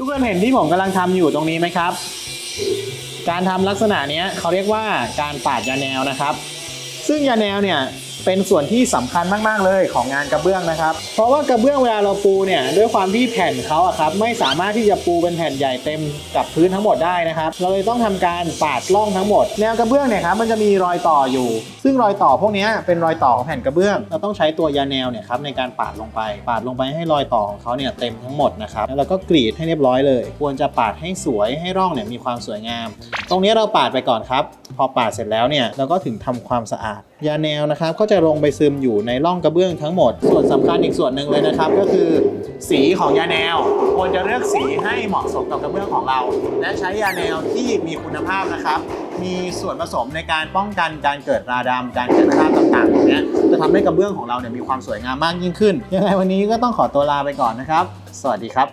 ทุกคนเห็นที่ผมกำลังทำอยู่ตรงนี้ไหมครับ การทำลักษณะนี้เขาเรียกว่าการปาดยาแนวนะครับ ซึ่งยาแนวเนี่ย เป็นส่วนที่สำคัญมากๆเลยของงานกระเบื้องนะครับ เพราะว่ากระเบื้องเวลาเราปูเนี่ยด้วยความที่แผ่นเขาอะครับไม่สามารถที่จะปูเป็นแผ่นใหญ่เต็มกับพื้นทั้งหมดได้นะครับเราเลยต้องทำการปาดร่องทั้งหมด แนวกระเบื้องเนี่ยครับมันจะมีรอยต่ออยู่ ซึ่งรอยต่อพวกนี้เป็นรอยต่อของแผ่นกระเบื้อง เราต้องใช้ตัวยาแนวเนี่ยครับในการปาดลงไป ปาดลงไปให้รอยต่อของเขาเนี่ยเต็มทั้งหมดนะครับแล้วเราก็กรีดให้เรียบร้อยเลย ควรจะปาดให้สวยให้ร่องเนี่ยมีความสวยงาม ตรงนี้เราปาดไปก่อนครับ พอปาดเสร็จแล้วเนี่ยเราก็ถึงทำความสะอาด ยาแนวนะครับก็จะลงไปซึมอยู่ในร่องกระเบื้องทั้งหมด ส่วนสำคัญอีกส่วนหนึ่งเลยนะครับ ก็คือสีของยาแนว ควรจะเลือกสีให้เหมาะสมกับกระเบื้องของเรา และใช้ยาแนวที่มีคุณภาพนะครับ มีส่วนผสมในการป้องกันการเกิดราดำการเกิดคราบต่างๆอย่างเนี้ยจะทำให้กระเบื้องของเราเนี่ยมีความสวยงามมากยิ่งขึ้นยังไงวันนี้ก็ต้องขอตัวลาไปก่อนนะครับ สวัสดีครับ